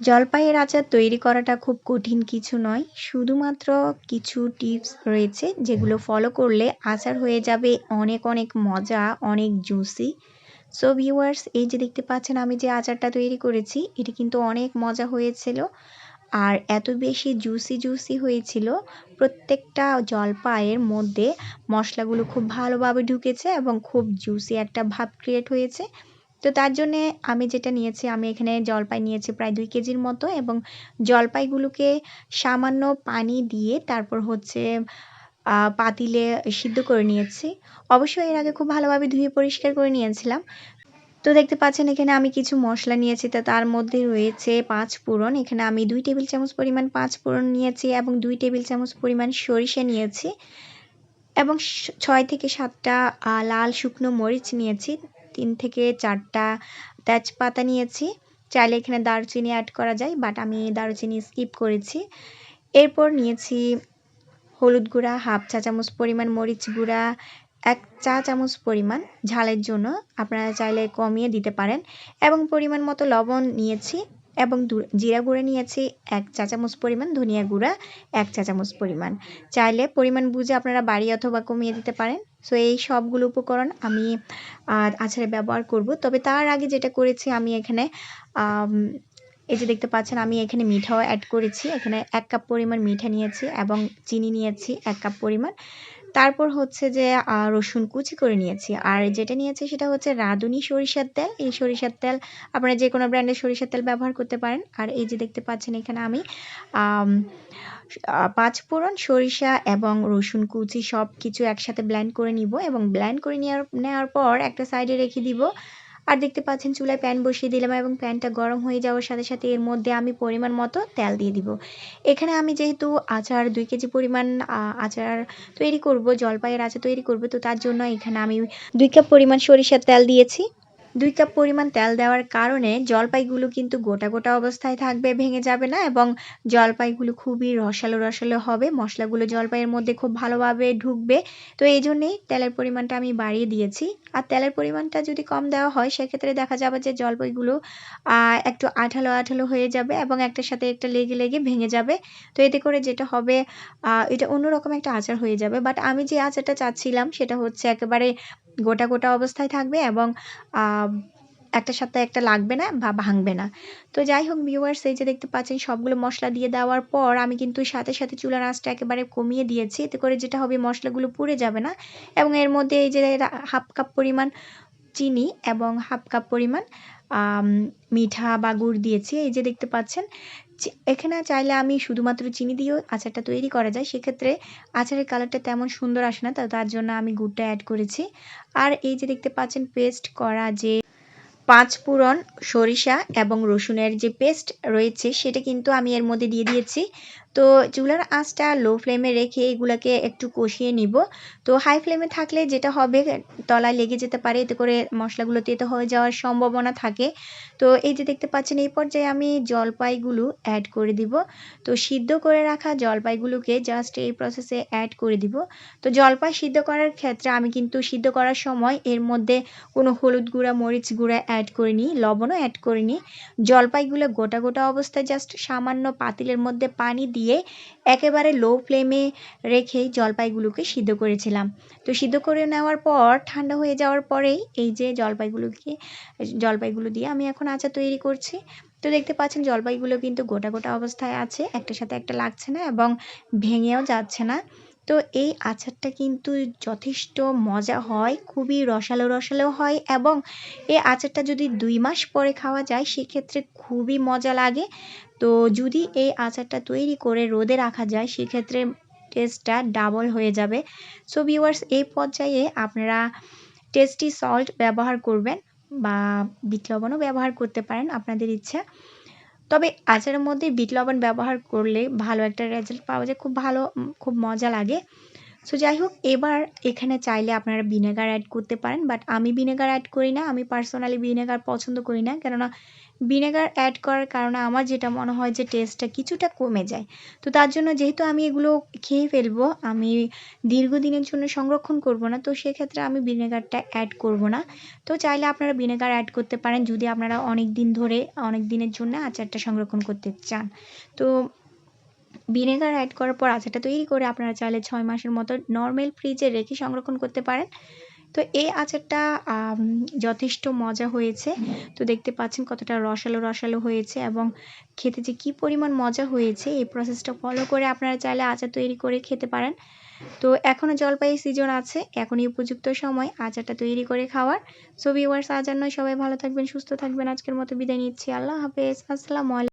জলপাইয়ের আচার তৈরি করাটা খুব কঠিন কিছু নয়। শুধুমাত্র কিছু টিপস রয়েছে যেগুলো ফলো করলে আচার হয়ে যাবে অনেক অনেক মজা, অনেক জুসি। সো ভিউয়ার্স এই যে দেখতে পাচ্ছেন আমি যে আচারটা তৈরি করেছি, এটি কিন্তু অনেক মজা হয়েছিল। আর এত বেশি জুসি জুসি হয়েছিল, প্রত্যেকটা জলপাইয়ের মধ্যে মশলাগুলো খুব ভালোভাবে ঢুকেছে এবং খুব জুসি একটা ভাব ক্রিয়েট হয়েছে। তো তার জন্যে আমি যেটা নিয়েছি, আমি এখানে জলপাই নিয়েছি প্রায় দুই কেজির মতো এবং জলপাইগুলোকে সামান্য পানি দিয়ে তারপর হচ্ছে পাতিলে সিদ্ধ করে নিয়েছি। অবশ্যই এর আগে খুব ভালোভাবে ধুয়ে পরিষ্কার করে নিয়েছিলাম। তো দেখতে পাচ্ছেন এখানে আমি কিছু মশলা নিয়েছি, তা তার মধ্যে রয়েছে পাঁচ ফোড়ন। এখানে আমি দুই টেবিল চামচ পরিমাণ পাঁচ ফোড়ন নিয়েছি এবং দুই টেবিল চামচ পরিমাণ সরিষা নিয়েছি এবং ছয় থেকে সাতটা লাল শুকনো মরিচ নিয়েছি। তিন থেকে চারটা তেজপাতা নিয়েছি। চাইলে এখানে দারুচিনি অ্যাড করা যায় বাট আমি দারুচিনি স্কিপ করেছি। এরপর নিয়েছি হলুদ গুঁড়া হাফ চা চামচ পরিমাণ মরিচ গুঁড়া, এক চা চামচ পরিমাণ ঝালের জন্য। আপনারা চাইলে কমিয়ে দিতে পারেন। এবং পরিমাণ মতো লবণ নিয়েছি। এবং জিরা গুঁড়া নিয়েছি, এক চা চামচ পরিমাণ ধনিয়া গুঁড়া, এক চা চামচ পরিমাণ। চাইলে পরিমাণ বুঝে আপনারা বাড়ি অথবা কমিয়ে দিতে পারেন। সো এই সবগুলো উপকরণ আমি আচারে ব্যবহার করব। তবে তার আগে যেটা করেছি আমি এখানে এই যে দেখতে পাচ্ছেন, আমি এখানে মিঠাও অ্যাড করেছি। এখানে এক কাপ পরিমাণ মিঠা নিয়েছি এবং চিনি নিয়েছি, এক কাপ পরিমাণ। তারপর হচ্ছে যে রসুন কুচি করে নিয়েছি। আর যেটা নিয়েছি সেটা হচ্ছে রাঁধুনি সরিষার তেল। এই সরিষার তেল আপনারা যে কোনো ব্র্যান্ডের সরিষার তেল ব্যবহার করতে পারেন। আর এই যে দেখতে পাচ্ছেন এখানে আমি পাঁচ ফোড়ন সরিষা এবং রসুন কুচি সব কিছু একসাথে ব্ল্যান্ড করে নিব এবং ব্ল্যান্ড করে নেওয়ার নেওয়ার পর একটা সাইডে রেখে দিব। আর দেখতে পাচ্ছেন চুলায় প্যান বসিয়ে দিলাম এবং প্যানটা গরম হয়ে যাওয়ার সাথে সাথে এর মধ্যে আমি পরিমাণ মতো তেল দিয়ে দিব। এখানে আমি যেহেতু আচার দুই কেজি পরিমাণ আচার তৈরি করব, জলপাইয়ের আচার তৈরি করব, তো তার জন্য এখানে আমি দুই কাপ পরিমাণ সরিষার তেল দিয়েছি। দুই কাপ পরিমাণ তেল দেওয়ার কারণে জলপাইগুলো কিন্তু গোটা গোটা অবস্থায় থাকবে, ভেঙে যাবে না এবং জলপাইগুলো খুবই রসালো রসালো হবে। মশলাগুলো জলপাইয়ের মধ্যে খুব ভালোভাবে ঢুকবে। তো এই জন্যেই তেলের পরিমাণটা আমি বাড়িয়ে দিয়েছি। আর তেলের পরিমাণটা যদি কম দেওয়া হয়, সেক্ষেত্রে দেখা যাবে যে জলপাইগুলো একটু আঠালো আঠালো হয়ে যাবে এবং একটার সাথে একটা লেগে লেগে ভেঙে যাবে। তো এতে করে যেটা হবে এটা অন্যরকম একটা আচার হয়ে যাবে। বাট আমি যে আচারটা চাচ্ছিলাম, সেটা হচ্ছে একেবারে গোটা গোটা অবস্থায় থাকবে এবং একটা সাথে একটা লাগবে না বা ভাঙবে না। তো যাই হোক ভিউয়ার্স এই যে দেখতে পাচ্ছেন সবগুলো মশলা দিয়ে দেওয়ার পর আমি কিন্তু সাথে সাথে চুলার আঁচটা একেবারে কমিয়ে দিয়েছি। এতে করে যেটা হবে মশলাগুলো পুড়ে যাবে না এবং এর মধ্যে এই যে হাফ কাপ পরিমাণ চিনি এবং হাফ কাপ পরিমাণ মিঠা বা গুড় দিয়েছি। এই যে দেখতে পাচ্ছেন এখানে চাইলে আমি শুধুমাত্র চিনি দিয়েও আচারটা তৈরি করা যায়। সেক্ষেত্রে আচারের কালারটা তেমন সুন্দর আসে না তার জন্য আমি গুড়টা অ্যাড করেছি। আর এই যে দেখতে পাচ্ছেন পেস্ট করা যে পাঁচ ফোড়ন সরিষা এবং রসুনের যে পেস্ট রয়েছে, সেটা কিন্তু আমি এর মধ্যে দিয়ে দিয়েছি। তো চুলার আঁচটা লো ফ্লেমে রেখে এগুলাকে একটু কষিয়ে নিব। তো হাই ফ্লেমে থাকলে যেটা হবে, তলায় লেগে যেতে পারে, এতে করে মশলাগুলো তেতো হয়ে যাওয়ার সম্ভাবনা থাকে। তো এই যে দেখতে পাচ্ছেন, এই পর্যায়ে আমি জলপাইগুলো অ্যাড করে দিব। তো সিদ্ধ করে রাখা জলপাইগুলোকে জাস্ট এই প্রসেসে অ্যাড করে দিব। তো জলপাই সিদ্ধ করার ক্ষেত্রে আমি কিন্তু সিদ্ধ করার সময় এর মধ্যে কোনো হলুদ গুঁড়া, মরিচ গুঁড়া অ্যাড করিনি লবণও অ্যাড করিনি জলপাইগুলো গোটা গোটা অবস্থায় জাস্ট সামান্য পাতিলের মধ্যে পানি দিয়ে দিয়ে একেবারে লো ফ্লেমে রেখেই জলপাইগুলোকে সিদ্ধ করেছিলাম। তো সিদ্ধ করে নেওয়ার পর, ঠান্ডা হয়ে যাওয়ার পরেই এই যে জলপাইগুলোকে, জলপাইগুলো দিয়ে আমি এখন আচার তৈরি করছি। তো দেখতে পাচ্ছেন জলপাইগুলো কিন্তু গোটা গোটা অবস্থায় আছে, একটার সাথে একটা লাগছে না এবং ভেঙেও যাচ্ছে না। তো এই আচারটা কিন্তু যথেষ্ট মজা হয়, খুবই রসালো রসালো হয় এবং এই আচারটা যদি দুই মাস পরে খাওয়া যায় সেক্ষেত্রে খুবই মজা লাগে। তো যদি এই আচারটা তৈরি করে রোদে রাখা যায় সেক্ষেত্রে টেস্টটা ডাবল হয়ে যাবে। সো ভিউয়ার্স এই পর্যায়ে আপনারা টেস্টি সল্ট ব্যবহার করবেন বা বিট লবণও ব্যবহার করতে পারেন আপনাদের ইচ্ছা। তবে আচারের মধ্যে বিট লবণ ব্যবহার করলে ভালো একটা রেজাল্ট পাওয়া যায়। খুব ভালো খুব মজা লাগে। সো যাই হোক এবার এখানে চাইলে আপনারা ভিনেগার অ্যাড করতে পারেন বাট আমি ভিনেগার অ্যাড করি না, আমি পার্সোনালি ভিনেগার পছন্দ করি না, কেননা ভিনেগার অ্যাড করার কারণে আমার যেটা মনে হয় যে টেস্টটা কিছুটা কমে যায়। তো তার জন্য যেহেতু আমি এগুলো খেয়ে ফেলব, আমি দীর্ঘদিনের জন্য সংরক্ষণ করব না, তো সেক্ষেত্রে আমি ভিনেগারটা অ্যাড করব না। তো চাইলে আপনারা ভিনেগার অ্যাড করতে পারেন, যদি আপনারা অনেক দিন ধরে, অনেক দিনের জন্য আচারটা সংরক্ষণ করতে চান। তো ভিনেগার অ্যাড করার পর আচারটা তৈরি করে আপনারা চাইলে ছয় মাসের মতো নর্মাল ফ্রিজে রেখে সংরক্ষণ করতে পারেন। তো এই আচারটা যথেষ্ট মজা হয়েছে। তো দেখতে পাচ্ছেন কতটা রসালো রসালো হয়েছে এবং খেতে যে কী পরিমাণ মজা হয়েছে, এই প্রসেসটা ফলো করে আপনারা চাইলে আচার তৈরি করে খেতে পারেন। তো এখনও জলপাই সিজন আছে, এখনই উপযুক্ত সময় আচারটা তৈরি করে খাওয়ার। সো ভিউয়ার্স আচার নয়, সবাই ভালো থাকবেন, সুস্থ থাকবেন। আজকের মতো বিদায় নিচ্ছি। আল্লাহ হাফেজ। আসসালামু আলাইকুম।